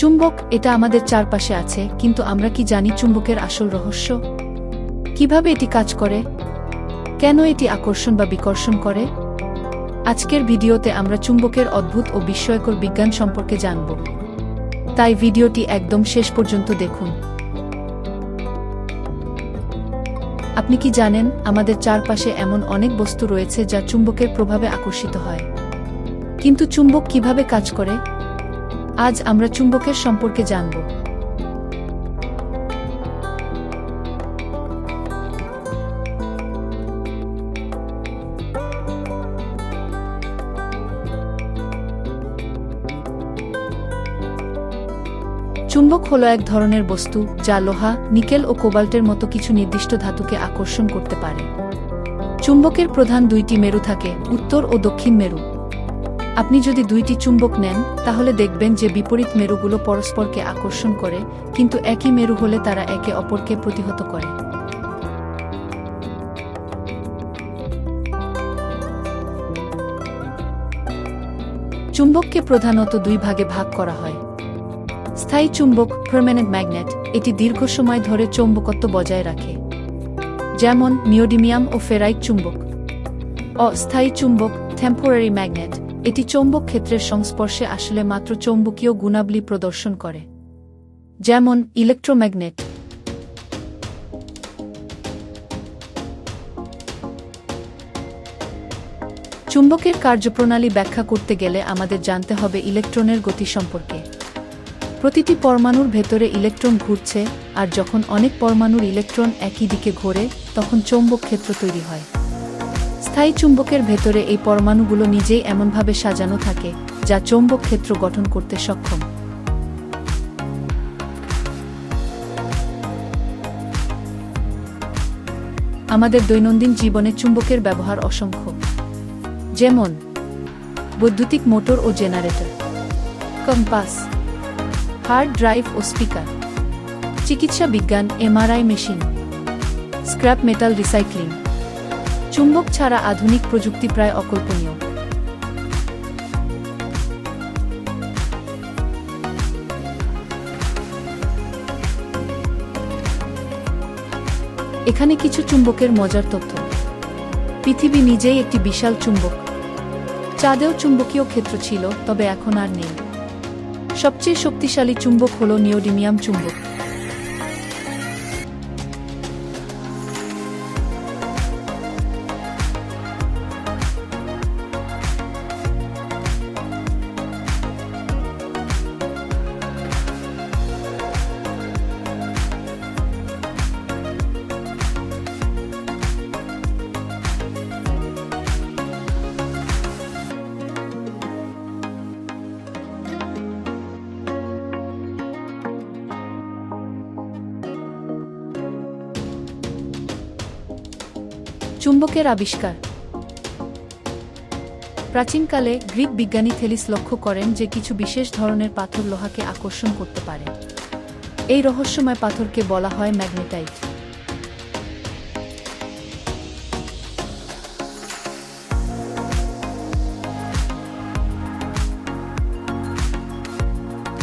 চুম্বক, এটা আমাদের চারপাশে আছে, কিন্তু আমরা কি জানি চুম্বকের আসল রহস্য? কীভাবে এটি কাজ করে? কেন এটি আকর্ষণ বা বিকর্ষণ করে? আজকের ভিডিওতে আমরা চুম্বকের অদ্ভুত ও বিস্ময়কর বিজ্ঞান সম্পর্কে জানব। তাই ভিডিওটি একদম শেষ পর্যন্ত দেখুন। আপনি কি জানেন, আমাদের চারপাশে এমন অনেক বস্তু রয়েছে যা চুম্বকের প্রভাবে আকর্ষিত হয়। কিন্তু চুম্বক কীভাবে কাজ করে? আজ আমরা চুম্বকের সম্পর্কে জানব। চুম্বক হলো এক ধরনের বস্তু যা লোহা, নিকেল ও কোবাল্টের মতো কিছু নির্দিষ্ট ধাতুকে আকর্ষণ করতে পারে। চুম্বকের প্রধান দুইটি মেরু থাকে, উত্তর ও দক্ষিণ মেরু। আপনি যদি দুইটি চুম্বক নেন, তাহলে দেখবেন যে বিপরীত মেরুগুলো পরস্পরকে আকর্ষণ করে, কিন্তু একই মেরু হলে তারা একে অপরকে প্রতিহত করে। চুম্বককে প্রধানত দুই ভাগে ভাগ করা হয়। স্থায়ী চুম্বক পার্মানেন্ট ম্যাগনেট এটি দীর্ঘ সময় ধরে চৌম্বকত্ব বজায় রাখে। যেমন নিওডিমিয়াম ও ফেরাইট চুম্বক। অস্থায়ী চুম্বক টেম্পোরারি ম্যাগনেট এটি চৌম্বক ক্ষেত্রের সংস্পর্শে আসলে মাত্র চৌম্বকীয় গুণাবলী প্রদর্শন করে। যেমন, ইলেকট্রোম্যাগনেট। চুম্বকের কার্যপ্রণালী ব্যাখ্যা করতে গেলে আমাদের জানতে হবে ইলেকট্রনের গতি সম্পর্কে। প্রতিটি পরমাণুর ভেতরে ইলেকট্রন ঘুরছে, আর যখন অনেক পরমাণুর ইলেকট্রন একই দিকে ঘোরে, তখন চৌম্বক ক্ষেত্র তৈরি হয়। স্থায়ী চুম্বকের ভেতরে এই পরমাণুগুলো নিজেই এমনভাবে সাজানো থাকে, যা চৌম্বক ক্ষেত্র গঠন করতে সক্ষম। আমাদের দৈনন্দিন জীবনে চুম্বকের ব্যবহার অসংখ্য। যেমন, বৈদ্যুতিক মোটর ও জেনারেটর, কম্পাস, হার্ড ড্রাইভ ও স্পিকার, চিকিৎসা বিজ্ঞান, MRI machine, scrap metal recycling. চুম্বক ছাড়া আধুনিক প্রযুক্তি প্রায় অকল্পনীয়। এখানে কিছু চুম্বকের মজার তথ্য। পৃথিবী নিজেই একটি বিশাল চুম্বক। চাঁদেও চুম্বকীয় ক্ষেত্র ছিল, তবে এখন আর নেই। সবচেয়ে শক্তিশালী চুম্বক হল নিওডিমিয়াম চুম্বক। চুম্বকের আবিষ্কার। প্রাচীনকালে গ্রিক বিজ্ঞানী থেলিস লক্ষ্য করেন যে কিছু বিশেষ ধরনের পাথর লোহাকে আকর্ষণ করতে পারে। এই রহস্যময় পাথরকে বলা হয় ম্যাগনেটাইট।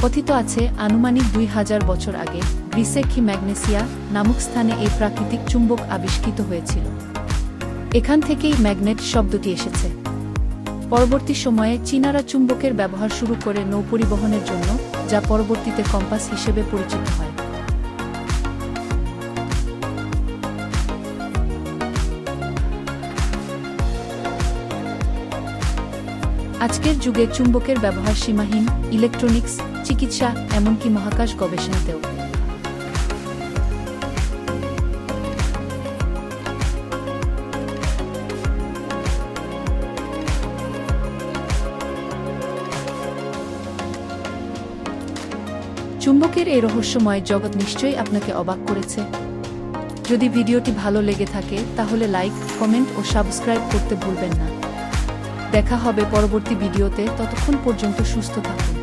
কথিত আছে, আনুমানিক দুই হাজার বছর আগে গ্রিসে ম্যাগনেসিয়া নামক স্থানে এই প্রাকৃতিক চুম্বক আবিষ্কৃত হয়েছিল। এখান থেকেই ম্যাগনেট শব্দটি এসেছে। পরবর্তী সময়ে চীনারা চুম্বকের ব্যবহার শুরু করে নৌপরিবহনের জন্য, যা পরবর্তীতে কম্পাস হিসেবে পরিচিত হয়। আজকের যুগে চুম্বকের ব্যবহার সীমাহীন ইলেকট্রনিক্স চিকিৎসা, এমনকি মহাকাশ গবেষণাতেও। চুম্বকের এই রহস্যময় জগৎ নিশ্চয়ই আপনাকে অবাক করেছে। যদি ভিডিওটি ভালো লেগে থাকে, তাহলে লাইক, কমেন্ট ও সাবস্ক্রাইব করতে ভুলবেন না। দেখা হবে পরবর্তী ভিডিওতে, ততক্ষণ পর্যন্ত সুস্থ থাকুন।